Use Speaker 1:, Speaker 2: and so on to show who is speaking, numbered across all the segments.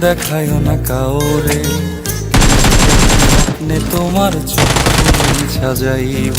Speaker 1: দেখায়ও না কাউরে। তোমার চোখ সাজাইব।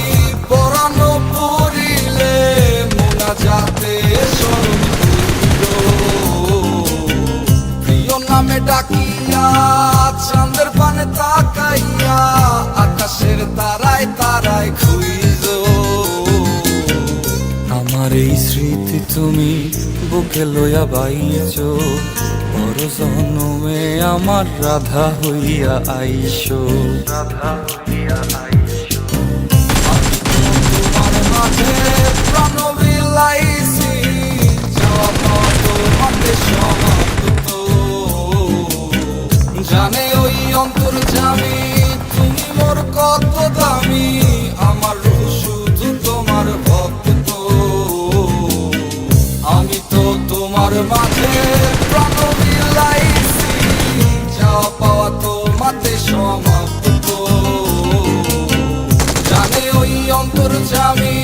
Speaker 1: আমার এই স্মৃতি তুমি বুকে লইয়া বাইছ। পর জন্মে আমার রাধা হইয়া আইস। রাধা হইয়া আইস। মাঝে মাঝে প্রাণবিলাইছি জানে ওই অন্তর জামি